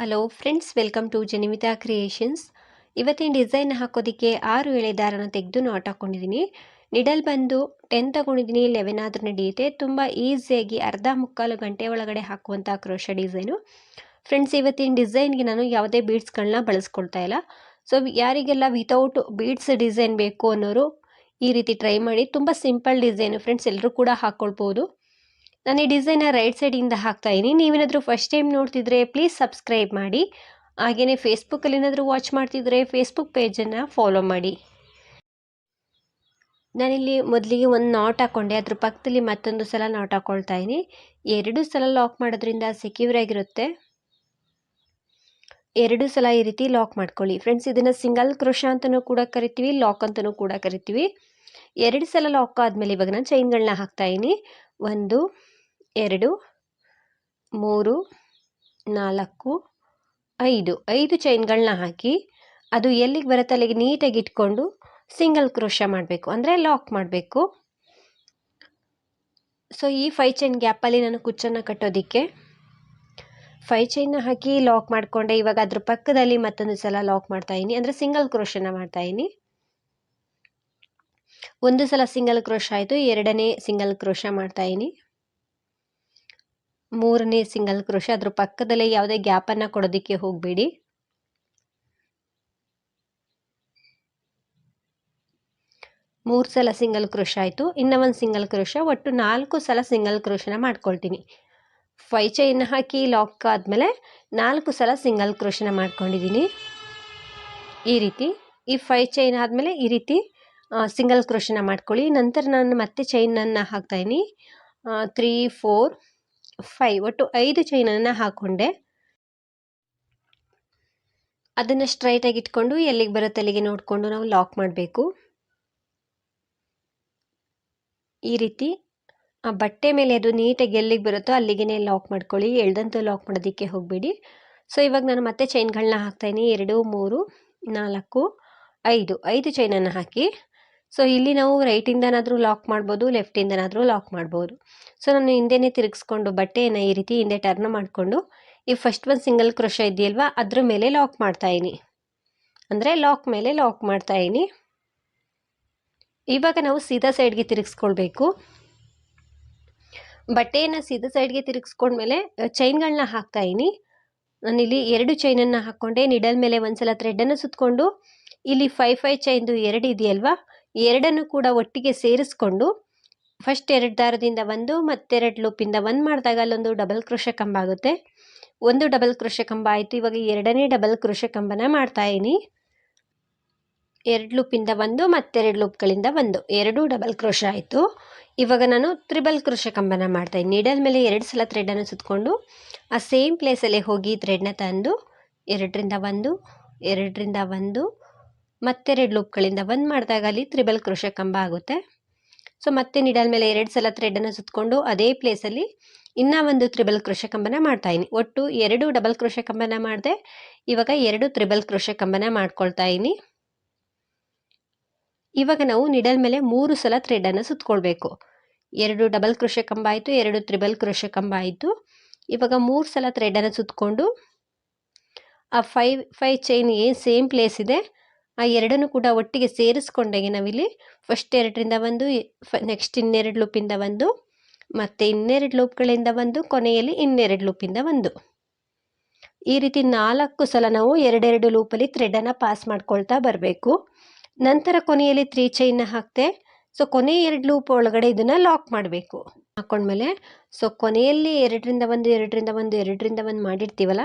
Hello friends welcome to Janimita creations ಇವತ್ತಿನ design ಹಾಕೋದಕ್ಕೆ ಆರು ಎಳೆ ದಾರನ ತೆಗೆದು ನಾಟ್ ಹಾಕ್ಕೊಂಡಿದ್ದೀನಿ ನಿಡಲ್ ಬಂದು ಟೆನ್ ತಗೊಂಡಿದ್ದೀನಿ ಲೆವೆನ್ ಆದರೂ ನಡೆಯುತ್ತೆ ತುಂಬ ಈಸಿಯಾಗಿ ಅರ್ಧ ಮುಕ್ಕಾಲು ಗಂಟೆ ಒಳಗಡೆ ಹಾಕುವಂಥ ಕ್ರೋಶ ಡಿಸೈನು ಫ್ರೆಂಡ್ಸ್ ಇವತ್ತಿನ ಡಿಸೈನ್ಗೆ ನಾನು ಯಾವುದೇ ಬೀಡ್ಸ್ಗಳನ್ನ ಬಳಸ್ಕೊಳ್ತಾ ಇಲ್ಲ. ಸೊ ಯಾರಿಗೆಲ್ಲ ವಿತೌಟ್ ಬೀಡ್ಸ್ ಡಿಸೈನ್ ಬೇಕು ಅನ್ನೋರು ಈ ರೀತಿ ಟ್ರೈ ಮಾಡಿ. ತುಂಬ ಸಿಂಪಲ್ ಡಿಸೈನು ಫ್ರೆಂಡ್ಸ್ ಎಲ್ಲರೂ ಕೂಡ ಹಾಕ್ಕೊಳ್ಬೋದು ನಾನು ಈ ಡಿಸೈನ ರೈಟ್ ಸೈಡಿಂದ ಹಾಕ್ತಾ ಇದ್ದೀನಿ ನೀವೇನಾದರೂ ಫಸ್ಟ್ ಟೈಮ್ ನೋಡ್ತಿದ್ರೆ ಪ್ಲೀಸ್ ಸಬ್ಸ್ಕ್ರೈಬ್ ಮಾಡಿ. ಹಾಗೆಯೇ ಫೇಸ್ಬುಕ್ಕಲ್ಲಿ ಏನಾದರೂ ವಾಚ್ ಮಾಡ್ತಿದ್ರೆ ಫೇಸ್ಬುಕ್ ಪೇಜನ್ನು ಫಾಲೋ ಮಾಡಿ. ನಾನಿಲ್ಲಿ ಮೊದಲಿಗೆ ಒಂದು ನಾಟ್ ಹಾಕ್ಕೊಂಡೆ ಅದ್ರ ಪಕ್ಕದಲ್ಲಿ ಮತ್ತೊಂದು ಸಲ ನಾಟ್ ಹಾಕ್ಕೊಳ್ತಾ ಇದ್ದೀನಿ ಎರಡು ಸಲ ಲಾಕ್ ಮಾಡೋದ್ರಿಂದ ಸೆಕ್ಯೂರ್ ಆಗಿರುತ್ತೆ. ಎರಡು ಸಲ ಈ ರೀತಿ ಲಾಕ್ ಮಾಡ್ಕೊಳ್ಳಿ. ಫ್ರೆಂಡ್ಸ್ ಇದನ್ನು ಸಿಂಗಲ್ ಕ್ರೋಶ ಅಂತಲೂ ಕೂಡ ಕರಿತೀವಿ ಲಾಕ್ ಅಂತಲೂ ಕೂಡ ಕರಿತೀವಿ. ಎರಡು ಸಲ ಲಾಕ್ ಆದಮೇಲೆ ಇವಾಗ ನಾನು ಚೈನ್ಗಳನ್ನ ಹಾಕ್ತಾ ಇದ್ದೀನಿ ಒಂದು ಎರಡು, ಮೂರು, ನಾಲ್ಕು, ಐದು. ಐದು ಚೈನ್ಗಳನ್ನ ಹಾಕಿ ಅದು ಎಲ್ಲಿಗೆ ಬರುತ್ತೆ ಅಲ್ಲಿಗೆ ನೀಟಾಗಿ ಇಟ್ಕೊಂಡು ಸಿಂಗಲ್ ಕ್ರೋಶ ಮಾಡಬೇಕು. ಅಂದರೆ ಲಾಕ್ ಮಾಡಬೇಕು. ಸೊ ಈ ಫೈ ಚೈನ್ ಗ್ಯಾಪಲ್ಲಿ ನಾನು ಕುಚ್ಚನ್ನು ಕಟ್ಟೋದಕ್ಕೆ ಫೈ ಚೈನ್ನ ಹಾಕಿ ಲಾಕ್ ಮಾಡಿಕೊಂಡೆ. ಇವಾಗ ಅದ್ರ ಪಕ್ಕದಲ್ಲಿ ಮತ್ತೊಂದು ಸಲ ಲಾಕ್ ಮಾಡ್ತಾ ಇದ್ದೀನಿ ಅಂದರೆ ಸಿಂಗಲ್ ಕ್ರೋಶನ ಮಾಡ್ತಾ ಇದ್ದೀನಿ ಒಂದು ಸಲ ಸಿಂಗಲ್ ಕ್ರೋಶ ಆಯಿತು. ಎರಡನೇ ಸಿಂಗಲ್ ಕ್ರೋಶ ಮಾಡ್ತಾಯಿನಿ ಮೂರನೇ ಸಿಂಗಲ್ ಕ್ರೋಶ ಅದ್ರ ಪಕ್ಕದಲ್ಲೇ ಯಾವುದೇ ಗ್ಯಾಪನ್ನು ಕೊಡೋದಕ್ಕೆ ಹೋಗಬೇಡಿ. ಮೂರು ಸಲ ಸಿಂಗಲ್ ಕ್ರೋಶ ಆಯಿತು, ಇನ್ನೂ ಒಂದು ಸಿಂಗಲ್ ಕ್ರೋಶ ಒಟ್ಟು ನಾಲ್ಕು ಸಲ ಸಿಂಗಲ್ ಕ್ರೋಶನ ಮಾಡ್ಕೊಳ್ತೀನಿ. ಫೈ ಚೈನ್ ಹಾಕಿ ಲಾಕ್ ಆದಮೇಲೆ ನಾಲ್ಕು ಸಲ ಸಿಂಗಲ್ ಕ್ರೋಶನ ಮಾಡ್ಕೊಂಡಿದ್ದೀನಿ ಈ ರೀತಿ, ಈ ಫೈ ಚೈನ್ ಆದಮೇಲೆ ಈ ರೀತಿ ಸಿಂಗಲ್ ಕ್ರೋಶನ ಮಾಡ್ಕೊಳ್ಳಿ. ನಂತರ ನಾನು ಮತ್ತೆ ಚೈನನ್ನು ಹಾಕ್ತಾಯಿನಿ ತ್ರೀ ಫೋರ್ ಫೈ ಒಟ್ಟು ಐದು ಚೈನನ್ನು ಹಾಕ್ಕೊಂಡೆ ಅದನ್ನು ಸ್ಟ್ರೈಟಾಗಿ ಇಟ್ಕೊಂಡು ಎಲ್ಲಿಗೆ ಬರುತ್ತೆ ಅಲ್ಲಿಗೆ ನೋಡಿಕೊಂಡು ನಾವು ಲಾಕ್ ಮಾಡಬೇಕು. ಈ ರೀತಿ ಆ ಬಟ್ಟೆ ಮೇಲೆ ಅದು ನೀಟಾಗಿ ಎಲ್ಲಿಗೆ ಬರುತ್ತೋ ಅಲ್ಲಿಗೆ ಲಾಕ್ ಮಾಡ್ಕೊಳ್ಳಿ. ಎಳ್ದಂತೂ ಲಾಕ್ ಮಾಡೋದಕ್ಕೆ ಹೋಗಬೇಡಿ. ಸೊ ಇವಾಗ ನಾನು ಮತ್ತೆ ಚೈನ್ಗಳನ್ನ ಹಾಕ್ತಾಯಿನಿ ಎರಡು, ಮೂರು, ನಾಲ್ಕು, ಐದು. ಐದು ಚೈನನ್ನು ಹಾಕಿ. ಸೊ ಇಲ್ಲಿ ನಾವು ರೈಟಿಂದನಾದರೂ ಲಾಕ್ ಮಾಡ್ಬೋದು ಲೆಫ್ಟಿಂದನಾದರೂ ಲಾಕ್ ಮಾಡ್ಬೋದು. ಸೊ ನಾನು ಹಿಂದೆನೇ ತಿರುಗಿಸ್ಕೊಂಡು ಬಟ್ಟೆಯನ್ನು ಈ ರೀತಿ ಹಿಂದೆ ಟರ್ನ್ ಮಾಡಿಕೊಂಡು, ಈ ಫಸ್ಟ್ ಒಂದು ಸಿಂಗಲ್ ಕ್ರೋಶ ಇದೆಯಲ್ವಾ ಅದ್ರ ಮೇಲೆ ಲಾಕ್ ಮಾಡ್ತಾಯಿನಿ ಅಂದರೆ ಲಾಕ್ ಮೇಲೆ ಲಾಕ್ ಮಾಡ್ತಾಯಿನಿ ಇವಾಗ ನಾವು ಸೀದಾ ಸೈಡ್ಗೆ ತಿರುಗಿಸ್ಕೊಳ್ಬೇಕು. ಬಟ್ಟೆಯನ್ನು ಸೀದಾ ಸೈಡ್ಗೆ ತಿರುಗಿಸ್ಕೊಂಡ್ಮೇಲೆ ಚೈನ್ಗಳನ್ನ ಹಾಕ್ತಾಯಿನಿ ನಾನಿಲ್ಲಿ ಎರಡು ಚೈನನ್ನು ಹಾಕ್ಕೊಂಡೆ ನಿಡಲ್ ಮೇಲೆ ಒಂದ್ಸಲ ಥ್ರೆಡನ್ನು ಸುತ್ತಕೊಂಡು ಇಲ್ಲಿ ಫೈವ್ ಫೈವ್ ಚೈನ್ದು ಎರಡು ಇದೆಯಲ್ವಾ ಎರಡನ್ನು ಕೂಡ ಒಟ್ಟಿಗೆ ಸೇರಿಸ್ಕೊಂಡು ಫಸ್ಟ್ ಎರಡು ದಾರದಿಂದ ಒಂದು ಮತ್ತೆರಡು ಲೂಪಿಂದ ಒಂದು ಮಾಡಿದಾಗ ಅಲ್ಲೊಂದು ಡಬಲ್ ಕ್ರೋಶ ಕಂಬ ಆಗುತ್ತೆ. ಒಂದು ಡಬಲ್ ಕ್ರೋಶ ಕಂಬ ಆಯಿತು, ಇವಾಗ ಎರಡನೇ ಡಬಲ್ ಕ್ರೋಶ ಕಂಬನ ಇದ್ದೀನಿ. ಎರಡು ಲೂಪಿಂದ ಒಂದು ಮತ್ತೆರಡು ಲೂಪ್ಗಳಿಂದ ಒಂದು, ಎರಡು ಡಬಲ್ ಕ್ರೋಶ ಆಯಿತು. ಇವಾಗ ನಾನು ತ್ರಿಬಲ್ ಕೃಷ ಕಂಬನ ಮಾಡ್ತಾಯಿನಿ ನೀಡಲ್ ಮೇಲೆ ಎರಡು ಸಲ ಥ್ರೆಡನ್ನು ಸುತ್ತಕೊಂಡು ಆ ಸೇಮ್ ಪ್ಲೇಸಲ್ಲೇ ಹೋಗಿ ಥ್ರೆಡ್ನ ತಂದು, ಎರಡರಿಂದ ಒಂದು ಎರಡರಿಂದ ಒಂದು ಮತ್ತೆರಡು ಲೂಪ್ಗಳಿಂದ ಒಂದು ಮಾಡಿದಾಗ ಅಲ್ಲಿ ತ್ರಿಬಲ್ ಕ್ರೋಶ ಕಂಬ ಆಗುತ್ತೆ. ಸೊ ಮತ್ತೆ ನಿಡಲ್ ಮೇಲೆ ಎರಡು ಸಲ ಥ್ರೆಡನ್ನು ಸುತ್ತಕೊಂಡು ಅದೇ ಪ್ಲೇಸಲ್ಲಿ ಇನ್ನೂ ಒಂದು ತ್ರಿಬಲ್ ಕ್ರೋಶ ಕಂಬನ ಮಾಡ್ತಾಯಿನಿ ಒಟ್ಟು ಎರಡು ಡಬಲ್ ಕ್ರೋಶ ಕಂಬನ ಮಾಡಿದೆ, ಇವಾಗ ಎರಡು ತ್ರಿಬಲ್ ಕ್ರೋಶ ಕಂಬನ ಮಾಡ್ಕೊಳ್ತಾ ಇದ್ದೀನಿ ಇವಾಗ ನಾವು ನಿಡಲ್ ಮೇಲೆ ಮೂರು ಸಲ ಥ್ರೆಡನ್ನು ಸುತ್ತಕೊಳ್ಬೇಕು ಎರಡು ಡಬಲ್ ಕ್ರೋಶ ಕಂಬ ಆಯಿತು, ಎರಡು ತ್ರಿಬಲ್ ಕ್ರೋಶ ಕಂಬ ಆಯಿತು. ಇವಾಗ ಮೂರು ಸಲ ಥ್ರೆಡನ್ನು ಸುತ್ತಕೊಂಡು ಆ ಫೈವ್ ಫೈವ್ ಚೈನ್ ಏನು ಸೇಮ್ ಪ್ಲೇಸ್ ಇದೆ. ಆ ಎರಡನ್ನು ಕೂಡ ಒಟ್ಟಿಗೆ ಸೇರಿಸ್ಕೊಂಡಾಗೆ ನಾವಿಲ್ಲಿ. ಫಸ್ಟ್ ಎರಡರಿಂದ ಒಂದು ನೆಕ್ಸ್ಟ್ ಇನ್ನೆರಡು ಲೂಪಿಂದ ಒಂದು, ಮತ್ತು ಇನ್ನೆರಡು ಲೂಪ್ಗಳಿಂದ ಒಂದು, ಕೊನೆಯಲ್ಲಿ ಇನ್ನೆರಡು ಲೂಪಿಂದ ಒಂದು. ಈ ರೀತಿ ನಾಲ್ಕು ಸಲ ನಾವು ಎರಡೆರಡು ಲೂಪಲ್ಲಿ ಥ್ರೆಡನ್ನು ಪಾಸ್ ಮಾಡ್ಕೊಳ್ತಾ ಬರಬೇಕು. ನಂತರ ಕೊನೆಯಲ್ಲಿ ತ್ರೀ ಚೈನ್ನ ಹಾಕ್ತೆ. ಸೊ ಕೊನೆ ಎರಡು ಲೂಪ್ ಒಳಗಡೆ ಇದನ್ನು ಲಾಕ್ ಮಾಡಬೇಕು. ಹಾಕ್ಕೊಂಡ್ಮೇಲೆ ಸೊ ಕೊನೆಯಲ್ಲಿ ಎರಡರಿಂದ ಒಂದು ಎರಡರಿಂದ ಒಂದು ಎರಡರಿಂದ ಒಂದು ಮಾಡಿರ್ತೀವಲ್ಲ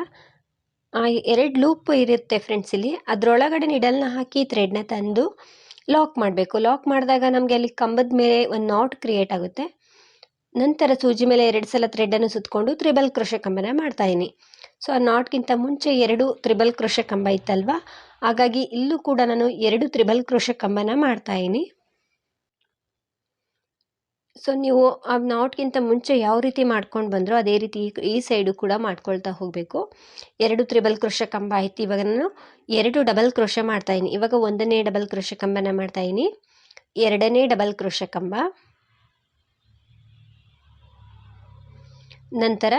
ಎರಡು ಲೂಪ್ ಇರುತ್ತೆ ಫ್ರೆಂಡ್ಸ್ ಇಲ್ಲಿ. ಅದರೊಳಗಡೆ ನಿಡಲ್ನ ಹಾಕಿ ಥ್ರೆಡ್ನ ತಂದು ಲಾಕ್ ಮಾಡಬೇಕು. ಲಾಕ್ ಮಾಡಿದಾಗ ನಮಗೆ ಅಲ್ಲಿ ಕಂಬದ ಮೇಲೆ ಒಂದು ನಾಟ್ ಕ್ರಿಯೇಟ್ ಆಗುತ್ತೆ. ನಂತರ ಸೂಜಿ ಮೇಲೆ ಎರಡು ಸಲ ಥ್ರೆಡನ್ನು ಸುತ್ತಕೊಂಡು ತ್ರಿಬಲ್ ಕ್ರೋಶ ಕಂಬನ ಮಾಡ್ತಾಯಿನಿ ಸೊ ಆ ನಾಟ್ಗಿಂತ ಮುಂಚೆ ಎರಡು ತ್ರಿಬಲ್ ಕ್ರೋಶ ಕಂಬ ಇತ್ತಲ್ವ? ಹಾಗಾಗಿ ಇಲ್ಲೂ ಕೂಡ ನಾನು ಎರಡು ತ್ರಿಬಲ್ ಕ್ರೋಶ ಕಂಬನ ಮಾಡ್ತಾಯಿನಿ ಸೊ ನೀವು ಆ ನಾಟ್ಗಿಂತ ಮುಂಚೆ ಯಾವ ರೀತಿ ಮಾಡ್ಕೊಂಡು ಬಂದರೂ ಅದೇ ರೀತಿ ಈ ಸೈಡು ಕೂಡ ಮಾಡ್ಕೊಳ್ತಾ ಹೋಗಬೇಕು. ಎರಡು ತ್ರಿಬಲ್ ಕ್ರೋಶ ಕಂಬ ಆಯ್ತು. ಇವಾಗ ನಾನು ಎರಡು ಡಬಲ್ ಕ್ರೋಶ ಮಾಡ್ತಾಯಿದ್ದೀನಿ ಇವಾಗ ಒಂದನೇ ಡಬಲ್ ಕ್ರೋಶ ಕಂಬನ ಮಾಡ್ತಾಯಿದ್ದೀನಿ ಎರಡನೇ ಡಬಲ್ ಕ್ರೋಶ ಕಂಬ. ನಂತರ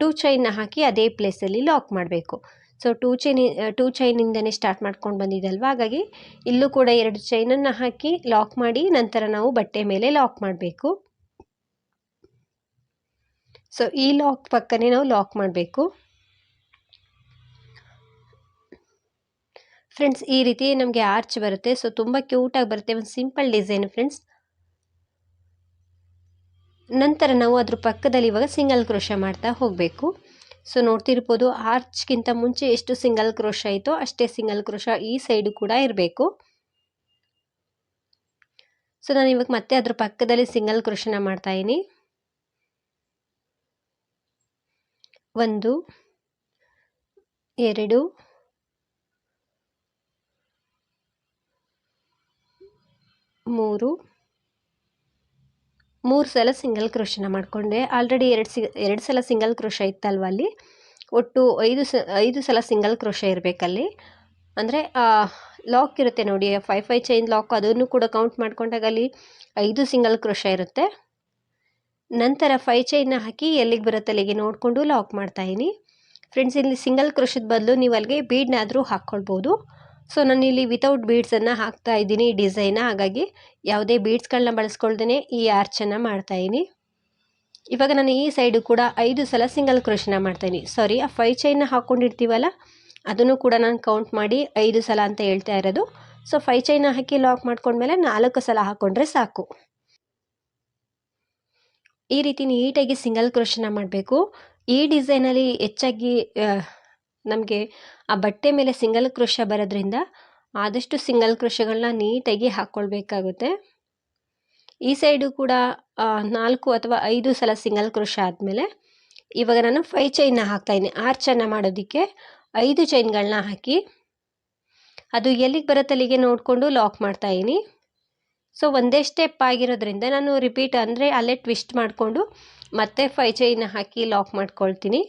ಟೂ ಚೈನ್ನ ಹಾಕಿ ಅದೇ ಪ್ಲೇಸಲ್ಲಿ ಲಾಕ್ ಮಾಡಬೇಕು. ಸೊ ಟೂ ಚೈನ್ ಟೂ ಚೈನಿಂದನೇ ಸ್ಟಾರ್ಟ್ ಮಾಡ್ಕೊಂಡು ಬಂದಿದ್ದಲ್ವ ಹಾಗಾಗಿ ಇಲ್ಲೂ ಕೂಡ ಎರಡು ಚೈನನ್ನು ಹಾಕಿ ಲಾಕ್ ಮಾಡಿ ನಂತರ ನಾವು ಬಟ್ಟೆ ಮೇಲೆ ಲಾಕ್ ಮಾಡಬೇಕು. ಸೊ ಈ ಲಾಕ್ ಪಕ್ಕನೇ ನಾವು ಲಾಕ್ ಮಾಡಬೇಕು. ಫ್ರೆಂಡ್ಸ್ ಈ ರೀತಿ ನಮಗೆ ಆರ್ಚ್ ಬರುತ್ತೆ. ಸೊ ತುಂಬ ಕ್ಯೂಟಾಗಿ ಬರುತ್ತೆ. ಒಂದು ಸಿಂಪಲ್ ಡಿಸೈನ್ ಫ್ರೆಂಡ್ಸ್ ನಂತರ ನಾವು ಅದ್ರ ಪಕ್ಕದಲ್ಲಿ ಇವಾಗ ಸಿಂಗಲ್ ಕ್ರೋಶ ಮಾಡ್ತಾ ಹೋಗಬೇಕು. ಸೊ ನೋಡ್ತಿರ್ಬೋದು ಆರ್ಚ್ಗಿಂತ ಮುಂಚೆ ಎಷ್ಟು ಸಿಂಗಲ್ ಕ್ರೋಶ ಆಯಿತೋ ಅಷ್ಟೇ ಸಿಂಗಲ್ ಕ್ರೋಶ ಈ ಸೈಡು ಕೂಡ ಇರಬೇಕು. ಸೊ ನಾನು ಇವಾಗ ಮತ್ತೆ ಅದ್ರ ಪಕ್ಕದಲ್ಲಿ ಸಿಂಗಲ್ ಕ್ರೋಶನ ಮಾಡ್ತಾ ಇದ್ದೀನಿ ಒಂದು, ಎರಡು, ಮೂರು ಮೂರು ಸಲ ಸಿಂಗಲ್ ಕ್ರೋಶನ ಮಾಡಿಕೊಂಡೆ. ಆಲ್ರೆಡಿ ಎರಡು ಸಿ, ಎರಡು ಸಲ ಸಿಂಗಲ್ ಕ್ರೋಶ ಇತ್ತಲ್ವ ಅಲ್ಲಿ? ಒಟ್ಟು ಐದು ಸ, ಐದು ಸಲ ಸಿಂಗಲ್ ಕ್ರೋಶ ಇರಬೇಕಲ್ಲಿ. ಅಂದರೆ ಲಾಕ್ ಇರುತ್ತೆ ನೋಡಿ ಫೈ ಫೈ ಚೈನ್ ಲಾಕ್ ಅದನ್ನು ಕೂಡ ಕೌಂಟ್ ಮಾಡ್ಕೊಂಡಾಗ ಅಲ್ಲಿ ಐದು ಸಿಂಗಲ್ ಕ್ರೋಶ ಇರುತ್ತೆ. ನಂತರ ಫೈ ಚೈನ್ನ ಹಾಕಿ ಎಲ್ಲಿಗೆ ಬರುತ್ತೆ ಅಲ್ಲಿಗೆ ನೋಡಿಕೊಂಡು ಲಾಕ್ ಮಾಡ್ತಾಯಿನಿ ಫ್ರೆಂಡ್ಸ್ ಇಲ್ಲಿ ಸಿಂಗಲ್ ಕ್ರೋಶದ ಬದಲು ನೀವು ಅಲ್ಲಿಗೆ ಬೀಡ್ನಾದರೂ ಹಾಕ್ಕೊಳ್ಬೋದು. ಸೊ, ನಾನು ಇಲ್ಲಿ ವಿತೌಟ್ ಬೀಡ್ಸನ್ನು ಹಾಕ್ತಾ ಇದ್ದೀನಿ ಈ ಡಿಸೈನ ಹಾಗಾಗಿ ಯಾವುದೇ ಬೀಡ್ಸ್ಗಳನ್ನ ಬಳಸ್ಕೊಳ್ದೇ ಈ ಆರ್ಚನ್ನು ಮಾಡ್ತಾಯಿದ್ದೀನಿ ಇವಾಗ ನಾನು ಈ ಸೈಡು ಕೂಡ ಐದು ಸಲ ಸಿಂಗಲ್ ಕ್ರೋಶನ ಮಾಡ್ತಾಯಿದ್ದೀನಿ ಸಾರಿ ಆ ಫೈ ಚೈನ್ನ ಹಾಕ್ಕೊಂಡಿರ್ತೀವಲ್ಲ, ಅದನ್ನು ಕೂಡ ನಾನು ಕೌಂಟ್ ಮಾಡಿ ಐದು ಸಲ ಅಂತ ಹೇಳ್ತಾ ಇರೋದು. ಸೊ ಫೈ ಚೈನ ಹಾಕಿ ಲಾಕ್ ಮಾಡ್ಕೊಂಡ್ಮೇಲೆ ನಾಲ್ಕು ಸಲ ಹಾಕ್ಕೊಂಡ್ರೆ ಸಾಕು. ಈ ರೀತಿ ನೀಟಾಗಿ ಸಿಂಗಲ್ ಕ್ರೋಶನ ಮಾಡಬೇಕು. ಈ ಡಿಸೈನಲ್ಲಿ ಹೆಚ್ಚಾಗಿ ನಮಗೆ ಆ ಬಟ್ಟೆ ಮೇಲೆ ಸಿಂಗಲ್ ಕ್ರೋಶ ಬರೋದ್ರಿಂದ ಆದಷ್ಟು ಸಿಂಗಲ್ ಕ್ರೋಶಗಳನ್ನ ನೀಟಾಗಿ ಹಾಕ್ಕೊಳ್ಬೇಕಾಗುತ್ತೆ. ಈ ಸೈಡು ಕೂಡ ನಾಲ್ಕು ಅಥವಾ ಐದು ಸಲ ಸಿಂಗಲ್ ಕ್ರೋಶ ಆದಮೇಲೆ ಇವಾಗ ನಾನು ಫೈ ಚೈನ್ನ ಹಾಕ್ತಾಯಿದ್ದೀನಿ ಆರ್ಚನ್ನು ಮಾಡೋದಕ್ಕೆ ಐದು ಚೈನ್ಗಳನ್ನ ಹಾಕಿ ಅದು ಎಲ್ಲಿಗೆ ಬರುತ್ತೆ ಅಲ್ಲಿಗೆ ನೋಡಿಕೊಂಡು ಲಾಕ್ ಮಾಡ್ತಾಯಿದ್ದೀನಿ ಸೊ, ಒಂದೇ ಸ್ಟೆಪ್ ಆಗಿರೋದ್ರಿಂದ ನಾನು ರಿಪೀಟ್ ಅಂದರೆ ಅಲ್ಲೇ ಟ್ವಿಸ್ಟ್ ಮಾಡಿಕೊಂಡು ಮತ್ತೆ ಫೈ ಚೈನ್ ಹಾಕಿ ಲಾಕ್ ಮಾಡ್ಕೊಳ್ತೀನಿ.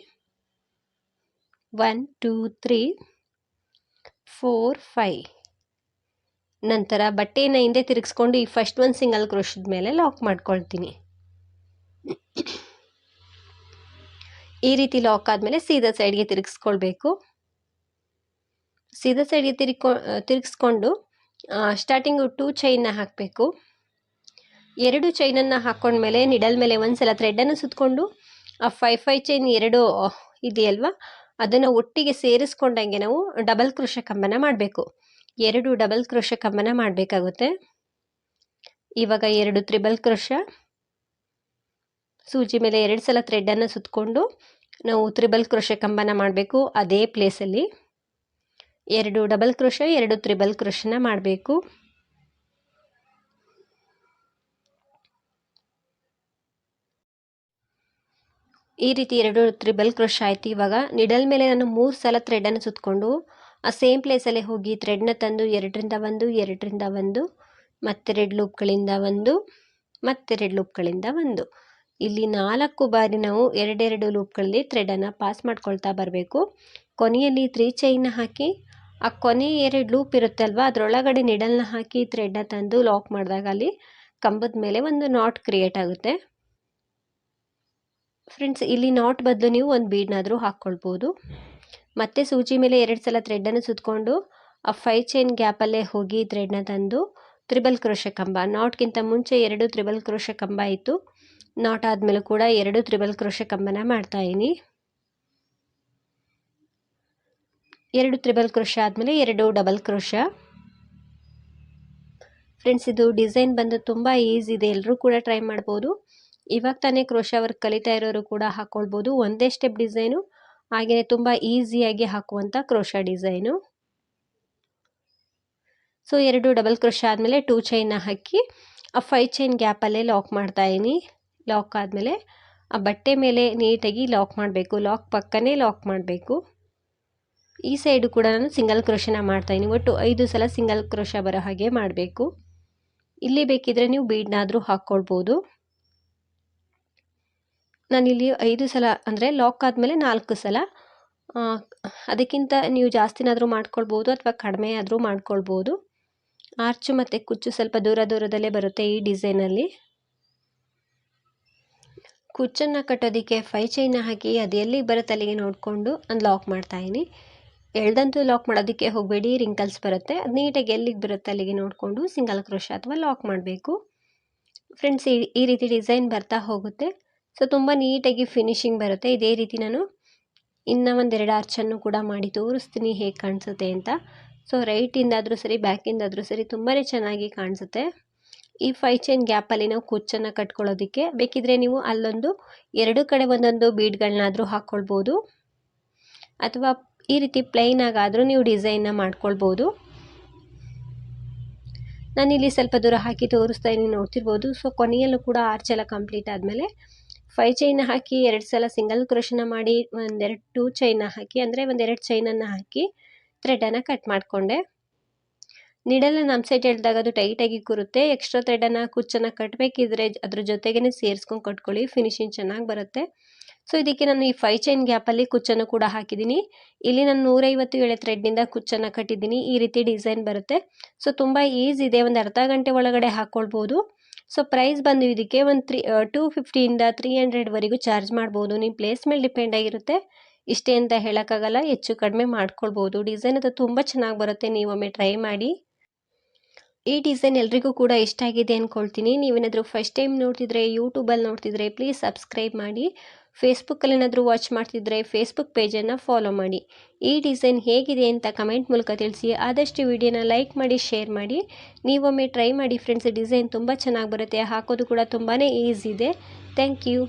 One, two, three, four five ನಂತರ ಬಟ್ಟೆಯನ್ನು ಹಿಂದೆ ತಿರುಗಿಸ್ಕೊಂಡು ಈ ಫಸ್ಟ್ ಒಂದು ಸಿಂಗಲ್ ಕ್ರೋಶದ ಮೇಲೆ ಲಾಕ್ ಮಾಡ್ಕೊಳ್ತೀನಿ. ಈ ರೀತಿ ಲಾಕ್ ಆದಮೇಲೆ ಸೀದಾ ಸೈಡ್ಗೆ ತಿರುಗಿಸ್ಕೊಳ್ಬೇಕು. ಸೀದಾ ಸೈಡ್ಗೆ ತಿರುಗ್ಕೊ, ತಿರುಗಿಸ್ಕೊಂಡು ಸ್ಟಾರ್ಟಿಂಗು ಟೂ ಚೈನ್ನ ಹಾಕಬೇಕು. ಎರಡು ಚೈನನ್ನು ಹಾಕ್ಕೊಂಡ್ಮೇಲೆ ನಿಡಲ್ ಮೇಲೆ ಒಂದು ಸಲ ಥ್ರೆಡನ್ನು ಸುತ್ತಕೊಂಡು ಆ ಫೈ ಫೈ ಚೈನ್ ಎರಡು ಇದೆಯಲ್ವ? ಅದನ್ನು ಒಟ್ಟಿಗೆ ಸೇರಿಸ್ಕೊಂಡಂಗೆ ನಾವು ಡಬಲ್ ಕೃಷ ಕಂಬನ ಮಾಡಬೇಕು. ಎರಡು ಡಬಲ್ ಕೃಷ ಕಂಬನ ಮಾಡಬೇಕಾಗುತ್ತೆ. ಇವಾಗ ಎರಡು ತ್ರಿಬಲ್ ಕೃಷ. ಸೂಜಿ ಮೇಲೆ ಎರಡು ಸಲ ಥ್ರೆಡ್ಡನ್ನು ಸುತ್ತಕೊಂಡು ನಾವು ತ್ರಿಬಲ್ ಕೃಷ ಕಂಬನ ಮಾಡಬೇಕು ಅದೇ ಪ್ಲೇಸಲ್ಲಿ ಎರಡು ಡಬಲ್ ಕೃಷ, ಎರಡು ತ್ರಿಬಲ್ ಕೃಷನ ಮಾಡಬೇಕು. ಈ ರೀತಿ ಎರಡು ತ್ರಿಬಲ್ ಕ್ರಶ್ ಆಯಿತು. ಇವಾಗ ನಿಡಲ್ ಮೇಲೆ ನಾನು ಮೂರು ಸಲ ಥ್ರೆಡನ್ನು ಸುತ್ತಕೊಂಡು ಆ ಸೇಮ್ ಪ್ಲೇಸಲ್ಲೇ ಹೋಗಿ ಥ್ರೆಡ್ನ ತಂದು ಎರಡರಿಂದ ಒಂದು ಎರಡರಿಂದ ಒಂದು ಮತ್ತೆರಡು ಲೂಪ್ಗಳಿಂದ ಒಂದು ಮತ್ತೆರಡು ಲೂಪ್ಗಳಿಂದ ಒಂದು. ಇಲ್ಲಿ ನಾಲ್ಕು ಬಾರಿ ನಾವು ಎರಡೆರಡು ಲೂಪ್ಗಳಲ್ಲಿ ಥ್ರೆಡನ್ನು ಪಾಸ್ ಮಾಡ್ಕೊಳ್ತಾ ಬರಬೇಕು. ಕೊನೆಯಲ್ಲಿ ತ್ರೀ ಚೈನ್ನ ಹಾಕಿ, ಆ ಕೊನೆ ಎರಡು ಲೂಪ್ ಇರುತ್ತಲ್ವ ಅದರೊಳಗಡೆ ನಿಡಲ್ನ ಹಾಕಿ ಥ್ರೆಡ್ನ ತಂದು ಲಾಕ್ ಮಾಡಿದಾಗ ಅಲ್ಲಿ ಕಂಬದ ಮೇಲೆ ಒಂದು ನಾಟ್ ಕ್ರಿಯೇಟ್ ಆಗುತ್ತೆ. ಫ್ರೆಂಡ್ಸ್ ಇಲ್ಲಿ ನಾಟ್ ಬದಲು ನೀವು ಒಂದು ಬೀಡ್ನಾದರೂ ಹಾಕ್ಕೊಳ್ಬೋದು ಮತ್ತೆ ಸೂಜಿ ಮೇಲೆ ಎರಡು ಸಲ ಥ್ರೆಡ್ಡನ್ನು ಸುತ್ತಕೊಂಡು ಆ ಫೈ ಚೈನ್ ಗ್ಯಾಪಲ್ಲೇ ಹೋಗಿ ಥ್ರೆಡ್ನ ತಂದು ತ್ರಿಬಲ್ ಕ್ರೋಶ ಕಂಬ. ನಾಟ್ಗಿಂತ ಮುಂಚೆ ಎರಡು ತ್ರಿಬಲ್ ಕ್ರೋಶ ಕಂಬ ಇತ್ತು. ನಾಟ್ ಆದಮೇಲೆ ಕೂಡ ಎರಡು ತ್ರಿಬಲ್ ಕ್ರೋಶ ಕಂಬನ ಮಾಡ್ತಾಯಿದ್ದೀನಿ ಎರಡು ತ್ರಿಬಲ್ ಕ್ರೋಶ ಆದಮೇಲೆ ಎರಡು ಡಬಲ್ ಕ್ರೋಶ ಫ್ರೆಂಡ್ಸ್ ಇದು ಡಿಸೈನ್ ಬಂದು ತುಂಬ ಈಸಿ ಇದೆ. ಎಲ್ಲರೂ ಕೂಡ ಟ್ರೈ ಮಾಡ್ಬೋದು. ಇವಾಗ ತಾನೇ ಕ್ರೋಶ ವರ್ಕ್ ಕಲಿತಾ ಇರೋರು ಕೂಡ ಹಾಕ್ಕೊಳ್ಬೋದು ಒಂದೇ ಸ್ಟೆಪ್ ಡಿಸೈನು ಹಾಗೆಯೇ ತುಂಬ ಈಸಿಯಾಗಿ ಹಾಕುವಂಥ ಕ್ರೋಶ ಡಿಸೈನು ಸೊ ಎರಡು ಡಬಲ್ ಕ್ರೋಶ ಆದಮೇಲೆ ಟೂ ಚೈನ್ನ ಹಾಕಿ, ಆ ಫೈ ಚೈನ್ ಗ್ಯಾಪಲ್ಲೇ ಲಾಕ್ ಮಾಡ್ತಾಯಿನಿ ಲಾಕ್ ಆದಮೇಲೆ ಆ ಬಟ್ಟೆ ಮೇಲೆ ನೀಟಾಗಿ ಲಾಕ್ ಮಾಡಬೇಕು. ಲಾಕ್ ಪಕ್ಕನೇ ಲಾಕ್ ಮಾಡಬೇಕು. ಈ ಸೈಡು ಕೂಡ ನಾನು ಸಿಂಗಲ್ ಕ್ರೋಶನ ಮಾಡ್ತಾಯಿದ್ದೀನಿ ಒಟ್ಟು ಐದು ಸಲ ಸಿಂಗಲ್ ಕ್ರೋಶ ಬರೋ ಹಾಗೆ ಮಾಡಬೇಕು. ಇಲ್ಲಿ ಬೇಕಿದ್ರೆ ನೀವು ಬೀಡ್ನಾದರೂ ಹಾಕ್ಕೊಳ್ಬೋದು ನಾನಿಲ್ಲಿ ಐದು ಸಲ ಅಂದರೆ ಲಾಕ್ ಆದಮೇಲೆ ನಾಲ್ಕು ಸಲ ಅದಕ್ಕಿಂತ ನೀವು ಜಾಸ್ತಿನಾದರೂ ಮಾಡ್ಕೊಳ್ಬೋದು ಅಥವಾ ಕಡಿಮೆ ಆದರೂ ಮಾಡ್ಕೊಳ್ಬೋದು. ಆರ್ಚು ಮತ್ತು ಕುಚ್ಚು ಸ್ವಲ್ಪ ದೂರ ದೂರದಲ್ಲೇ ಬರುತ್ತೆ ಈ ಡಿಸೈನಲ್ಲಿ ಕುಚ್ಚನ್ನು ಕಟ್ಟೋದಕ್ಕೆ ಫೈ ಚೈನ ಹಾಕಿ ಅದು ಎಲ್ಲಿ ಬರುತ್ತೆ ಅಲ್ಲಿಗೆ ನೋಡಿಕೊಂಡು ಅದು ಲಾಕ್ ಮಾಡ್ತಾಯಿನಿ ಎಳ್ದಂತೂ ಲಾಕ್ ಮಾಡೋದಕ್ಕೆ ಹೋಗಬೇಡಿ ರಿಂಕಲ್ಸ್ ಬರುತ್ತೆ. ಅದು ನೀಟಾಗಿ ಎಲ್ಲಿಗೆ ಬರುತ್ತೆ ಅಲ್ಲಿಗೆ ನೋಡಿಕೊಂಡು ಸಿಂಗಲ್ ಕ್ರೋಶ ಅಥವಾ ಲಾಕ್ ಮಾಡಬೇಕು. ಫ್ರೆಂಡ್ಸ್ ಈ ಈ ರೀತಿ ಡಿಸೈನ್ ಬರ್ತಾ ಹೋಗುತ್ತೆ. ಸೊ ತುಂಬ ನೀಟಾಗಿ ಫಿನಿಶಿಂಗ್ ಬರುತ್ತೆ. ಇದೇ ರೀತಿ ನಾನು ಇನ್ನೂ ಒಂದೆರಡು ಅರ್ಚನ್ನು ಕೂಡ ಮಾಡಿ ತೋರಿಸ್ತೀನಿ ಹೇಗೆ ಕಾಣಿಸುತ್ತೆ ಅಂತ. ಸೊ ರೈಟಿಂದಾದರೂ ಸರಿ ಬ್ಯಾಕಿಂದಾದರೂ ಸರಿ ತುಂಬಾ ಚೆನ್ನಾಗಿ ಕಾಣಿಸುತ್ತೆ. ಈ ಫೈ ಚೈನ್ ಗ್ಯಾಪಲ್ಲಿ ನಾವು ಕುಚ್ಚನ್ನು ಕಟ್ಕೊಳ್ಳೋದಕ್ಕೆ ಬೇಕಿದ್ರೆ ನೀವು ಅಲ್ಲೊಂದು ಎರಡು ಕಡೆ ಒಂದೊಂದು ಬೀಡ್ಗಳನ್ನಾದರೂ ಹಾಕ್ಕೊಳ್ಬೋದು. ಅಥವಾ ಈ ರೀತಿ ಪ್ಲೈನ್ ಆಗಾದರೂ ನೀವು ಡಿಸೈನ್ನ ಮಾಡ್ಕೊಳ್ಬೋದು. ನಾನಿಲ್ಲಿ ಸ್ವಲ್ಪ ದೂರ ಹಾಕಿ ತೋರಿಸ್ತಾ ಇದ್ದೀನಿ, ನೋಡ್ತಿರ್ಬೋದು. ಸೊ ಕೊನೆಯಲ್ಲೂ ಕೂಡ ಆರ್ಚೆಲ್ಲ ಕಂಪ್ಲೀಟ್ ಆದಮೇಲೆ ಫೈ ಚೈನ ಹಾಕಿ, ಎರಡು ಸಲ ಸಿಂಗಲ್ ಕ್ರೋಶನ ಮಾಡಿ, ಒಂದೆರಡು ಟೂ ಚೈನ ಹಾಕಿ, ಅಂದರೆ ಒಂದೆರಡು ಚೈನನ್ನು ಹಾಕಿ ಥ್ರೆಡನ್ನು ಕಟ್ ಮಾಡಿಕೊಂಡೆ. ನಿಡಲ್ಲ ನಮ್ಮ ಸೈಡ್ ಹೇಳಿದಾಗ ಅದು ಟೈಟಾಗಿ ಕೂರುತ್ತೆ. ಎಕ್ಸ್ಟ್ರಾ ಥ್ರೆಡನ್ನು ಕುಚ್ಚನ್ನು ಕಟ್ಟಬೇಕಿದ್ರೆ ಅದ್ರ ಜೊತೆಗೇ ಸೇರಿಸ್ಕೊಂಡು ಕಟ್ಕೊಳ್ಳಿ ಫಿನಿಶಿಂಗ್ ಚೆನ್ನಾಗಿ ಬರುತ್ತೆ. ಸೊ ಇದಕ್ಕೆ ನಾನು ಈ ಫೈ ಚೈನ್ ಗ್ಯಾಪಲ್ಲಿ ಕುಚ್ಚನ್ನು ಕೂಡ ಹಾಕಿದ್ದೀನಿ. ಇಲ್ಲಿ ನಾನು ನೂರೈವತ್ತು ಎಳೆ ಥ್ರೆಡ್ನಿಂದ ಕುಚ್ಚನ್ನು ಕಟ್ಟಿದ್ದೀನಿ. ಈ ರೀತಿ ಡಿಸೈನ್ ಬರುತ್ತೆ. ಸೊ ತುಂಬ ಈಸಿ ಇದೆ. ಒಂದು ಅರ್ಧ ಗಂಟೆ ಒಳಗಡೆ ಹಾಕ್ಕೊಳ್ಬೋದು ಸೊ ಪ್ರೈಸ್ ಬಂದು ಇದಕ್ಕೆ ಒಂದು ತ್ರೀ ಟೂ ಫಿಫ್ಟಿಯಿಂದ ತ್ರೀ ಹಂಡ್ರೆಡ್ವರೆಗೂ ಚಾರ್ಜ್ ಮಾಡ್ಬೋದು. ನಿಮ್ಮ ಪ್ಲೇಸ್ ಮೇಲೆ ಡಿಪೆಂಡ್ ಆಗಿರುತ್ತೆ. ಇಷ್ಟೇ ಅಂತ ಹೇಳೋಕ್ಕಾಗಲ್ಲ, ಹೆಚ್ಚು ಕಡಿಮೆ ಮಾಡ್ಕೊಳ್ಬೋದು. ಡಿಸೈನ್ ಅದು ತುಂಬ ಚೆನ್ನಾಗಿ ಬರುತ್ತೆ. ನೀವೊಮ್ಮೆ ಟ್ರೈ ಮಾಡಿ. ಈ ಡಿಸೈನ್ ಎಲ್ರಿಗೂ ಕೂಡ ಇಷ್ಟ ಆಗಿದೆ ಅಂದ್ಕೊಳ್ತೀನಿ ನೀವೇನಾದರೂ ಫಸ್ಟ್ ಟೈಮ್ ನೋಡ್ತಿದ್ರೆ ಯೂಟ್ಯೂಬಲ್ಲಿ ನೋಡ್ತಿದ್ರೆ ಪ್ಲೀಸ್ ಸಬ್ಸ್ಕ್ರೈಬ್ ಮಾಡಿ. ಫೇಸ್ಬುಕ್ಕಲ್ಲಿ ಏನಾದರೂ ವಾಚ್ ಮಾಡ್ತಿದ್ರೆ ಫೇಸ್ಬುಕ್ ಪೇಜನ್ನು ಫಾಲೋ ಮಾಡಿ. ಈ ಡಿಸೈನ್ ಹೇಗಿದೆ ಅಂತ ಕಮೆಂಟ್ ಮೂಲಕ ತಿಳಿಸಿ. ಆದಷ್ಟು ವಿಡಿಯೋನ ಲೈಕ್ ಮಾಡಿ ಶೇರ್ ಮಾಡಿ. ನೀವೊಮ್ಮೆ ಟ್ರೈ ಮಾಡಿ ಫ್ರೆಂಡ್ಸ್ ಡಿಸೈನ್ ತುಂಬ ಚೆನ್ನಾಗಿ ಬರುತ್ತೆ. ಹಾಕೋದು ಕೂಡ ತುಂಬಾ ಈಸಿ ಇದೆ. Thank you